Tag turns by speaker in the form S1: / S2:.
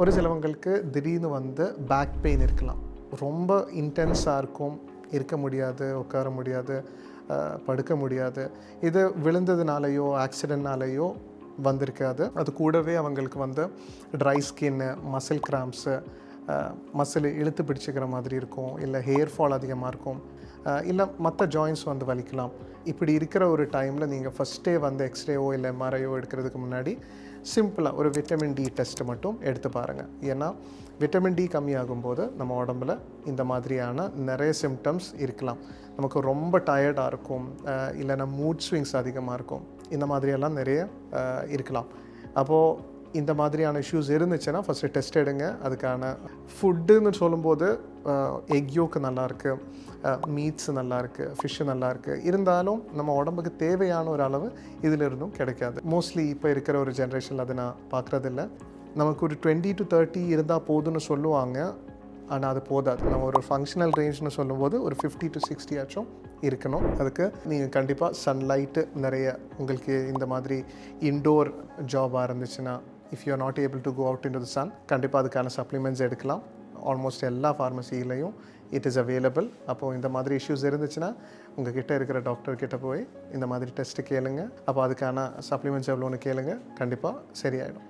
S1: ஒரு சிலவங்களுக்கு திடீர்னு வந்து பேக் பெயின் இருக்கலாம். ரொம்ப இன்டென்ஸாக இருக்கும். இருக்க முடியாது உட்கார முடியாது படுக்க முடியாது. இது விழுந்ததுனாலையோ ஆக்சிடென்ட்னாலேயோ வந்திருக்காது. அது கூடவே அவங்களுக்கு வந்து dry skin muscle cramps muscle இழுத்து பிடிச்சிக்கிற மாதிரி இருக்கும். இல்லை ஹேர் ஃபால் அதிகமாக இருக்கும். இல்லை மற்ற ஜாயின்ஸ் வந்து வலிக்கலாம். இப்படி இருக்கிற ஒரு டைமில் நீங்கள் ஃபஸ்ட்டே வந்து எக்ஸ்ரேவோ இல்லை எம்ஆர்ஐயோ எடுக்கிறதுக்கு முன்னாடி சிம்பிளாக ஒரு விட்டமின் டி டெஸ்ட் மட்டும் எடுத்து பாருங்கள் ஏன்னா விட்டமின் டி கம்மியாகும்போது நம்ம உடம்புல இந்த மாதிரியான நிறைய சிம்டம்ஸ் இருக்கலாம். நமக்கு ரொம்ப டயர்டாக இருக்கும் இல்லைன்னா மூட் ஸ்விங்ஸ் அதிகமாக இருக்கும். இந்த மாதிரியெல்லாம் நிறைய இருக்கலாம். அப்போது இந்த மாதிரியான இஷ்யூஸ் இருந்துச்சுன்னா ஃபஸ்ட்டு டெஸ்ட் எடுங்க. அதுக்கான ஃபுட்டுன்னு சொல்லும்போது எக் யோக்கு நல்லாயிருக்கு மீட்ஸ் நல்லாயிருக்கு ஃபிஷ்ஷு நல்லாயிருக்கு இருந்தாலும் நம்ம உடம்புக்கு தேவையான ஒரு அளவு இதில் இருந்தும் கிடைக்காது. மோஸ்ட்லி இப்போ இருக்கிற ஒரு ஜென்ரேஷனில் அதை நான் பார்க்குறதில்ல. நமக்கு ஒரு டுவெண்ட்டி டு தேர்ட்டி இருந்தால் போதும்னு சொல்லுவாங்க. ஆனால் அது போதாது. நம்ம ஒரு ஃபங்க்ஷனல் ரேஞ்ச்னு சொல்லும்போது ஒரு ஃபிஃப்டி டு சிக்ஸ்டி ஆச்சும் இருக்கணும். அதுக்கு நீங்கள் கண்டிப்பாக சன்லைட்டு நிறைய உங்களுக்கு இந்த மாதிரி இன்டோர் ஜாபாக இருந்துச்சுன்னா if you are not able to go out into the sun கண்டிப்பாக அதுக்கான சப்ளிமெண்ட்ஸ் எடுக்கலாம். ஆல்மோஸ்ட் எல்லா ஃபார்மசிலையும் இட் இஸ் அவைலபிள் அப்போது இந்த மாதிரி இஷ்யூஸ் இருந்துச்சுன்னா உங்கள் கிட்டே இருக்கிற டாக்டர் கிட்டே போய் இந்த மாதிரி டெஸ்ட்டு கேளுங்க. அப்போ அதுக்கான சப்ளிமெண்ட்ஸ் எவ்வளோன்னு கேளுங்க. கண்டிப்பாக சரியாயிடும்.